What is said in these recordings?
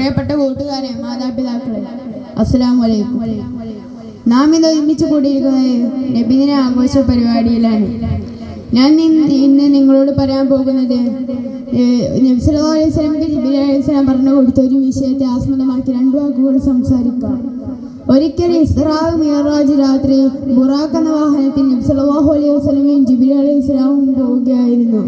പ്രിയപ്പെട്ട കൂട്ടുകാരെ മാതാപിതാക്കളെ അസ്സലാം വലൈക്കും നാം ഇന്ന് ഒരുമിച്ച് കൂടിയിരിക്കുന്നത് നബിദിന ആഘോഷ പരിപാടിയിലാണ്. ഞാൻ ഇന്ന് നിങ്ങളോട് പറയാൻ പോകുന്നത് നബ്സലാ അലൈഹി ജിബിലി അലൈഹി പറഞ്ഞു കൊടുത്ത ഒരു വിഷയത്തെ ആസ്പദമാക്കി രണ്ടു വാക്കുകൾ സംസാരിക്കാം. ഒരിക്കൽ ഇസ്രാവ് മിയറാജ് രാത്രി ബുറാഖ് എന്ന വാഹനത്തിൽ നബ്സലാഹു അലൈഹി വസ്ലമയും ജിബിലി അലൈഹി സ്വലാമും പോവുകയായിരുന്നു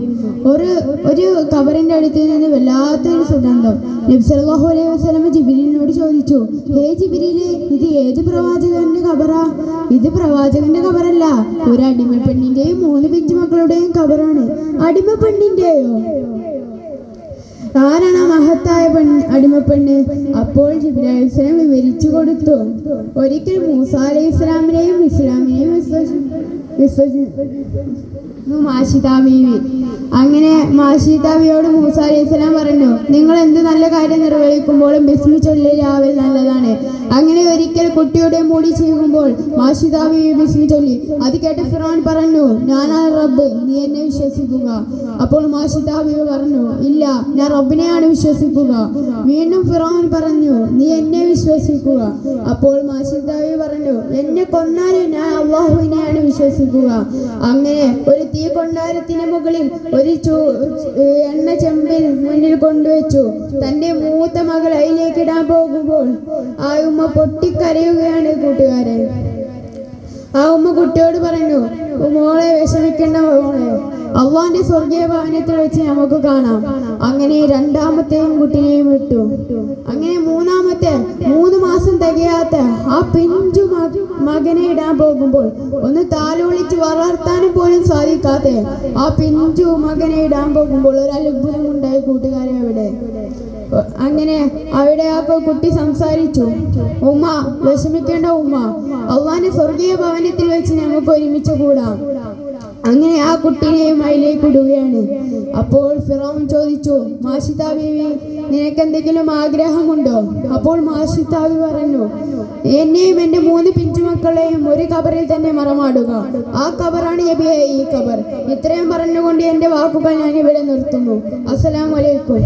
ഒരു ഒരു കബറിന്റെ അടുത്ത് നിന്ന് വല്ലാത്തൊരു സുഗന്ധം. നബ്സലാഹു അലൈഹി വസ്ലമ ജിബ്രീലിനോട് ചോദിച്ചു ഹേ ജിബിരിലെ ഇത് ഏത് പ്രവാചകന്റെ കബറാ? ഇത് പ്രവാചകന്റെ കബറല്ല. ഒരു അടിമ പെണ്ണിന്റെയും മൂന്ന് പിഞ്ചു മക്കളുടെയും കബറാണ്. അടിമ പെണ്ണിന്റെയോ? ആരാണ് ആ മഹത്തായ അടിമപ്പെണ്ണ് അപ്പോൾ ജിബ്രീൽ അലൈഹി വിവരിച്ചു കൊടുത്തു. ഒരിക്കൽ മൂസ അലൈഹി ഇസ്ലാമിനെയും ഇസ്ലാമിനെയും വിശ്വസി വിശ്വസി മാഷിതാ ബീവി അങ്ങനെ മാഷിതാവിയോട് മൂസ പറഞ്ഞു നിങ്ങൾ എന്ത് നല്ല കാര്യം നിർവഹിക്കുമ്പോഴും ബിസ്മി ചൊല്ലി രാവിലെ നല്ലതാണ്. അങ്ങനെ ഒരിക്കൽ കുട്ടിയുടെ മൂടി ചെയ്യുമ്പോൾ മാഷിതാവി ബിസ്മി ചൊല്ലി. അത് കേട്ട് ഫിറോൻ പറഞ്ഞു ഞാനാ റബ്ബ് നീ എന്നെ വിശ്വസിക്കുക. അപ്പോൾ മാഷിതാവി പറഞ്ഞു ഇല്ല ഞാൻ റബ്ബിനെയാണ് വിശ്വസിക്കുക. വീണ്ടും ഫിറോൻ പറഞ്ഞു നീ എന്നെ വിശ്വസിക്കുക. അപ്പോൾ മാഷിതാവി പറഞ്ഞു എന്നെ കൊന്നാലും ഞാൻ അള്ളാഹുവിനെയാണ് വിശ്വസിക്കുക. അങ്ങനെ ഒരു തീ കൊണ്ടാരത്തിന് മുകളിൽ ഒരു ചൂ എണ്ണ ചെമ്പിൽ മുന്നിൽ കൊണ്ടുവച്ചു. തന്റെ മൂത്ത മകൾ അതിലേക്ക് ഇടാൻ പോകുമ്പോൾ ആ ഉമ്മ പൊട്ടിക്കരയുകയാണ് കൂട്ടുകാരൻ ആ ഉമ്മ കുട്ടിയോട് പറഞ്ഞു മോളെ വിഷമിക്കേണ്ട മോളെ. അള്ളാന്റെ സ്വർഗീയ ഭവനത്തിൽ വെച്ച് നമുക്ക് കാണാം. അങ്ങനെ രണ്ടാമത്തെയും കുട്ടിനെയും വിട്ടു. അങ്ങനെ മൂന്നാമത്തെ മൂന്ന് മാസം തികയാത്ത ആ പിഞ്ചു മക- മകനെ ഇടാൻ പോകുമ്പോൾ ഒന്ന് താലോളിച്ച് പോലും ആ പിഞ്ചു മകനെ ഇടാൻ പോകുമ്പോൾ ഒരു അത്ഭുതം ഉണ്ടായി കൂട്ടുകാരെ അവിടെ. അങ്ങനെ അവിടെ ആ കുട്ടി സംസാരിച്ചു. ഉമ്മ വിഷമിക്കേണ്ട ഉമ്മ. അള്ളാന്റെ സ്വർഗീയ ഭവനത്തിൽ വെച്ച് ഞങ്ങൾക്ക് ഒരുമിച്ച് കൂടാം. അങ്ങനെ ആ കുട്ടിനെ അതിലേക്ക് ഇടുകയാണ്. അപ്പോൾ ഫിറോൺ ചോദിച്ചു മാഷിത ബീവി നിനക്ക് എന്തെങ്കിലും ആഗ്രഹമുണ്ടോ? അപ്പോൾ മാഷിതാവി പറഞ്ഞു എന്നെയും എന്റെ മൂന്ന് പിഞ്ചുമക്കളെയും ഒരു കബറിൽ തന്നെ മറമാടുക. ആ കബറാണ് നബിയെ ഈ കബർ. ഇത്രയും പറഞ്ഞുകൊണ്ട് എന്റെ വാക്കുകൾ ഞാൻ ഇവിടെ നിർത്തുന്നു. അസ്സലാമു അലൈക്കും.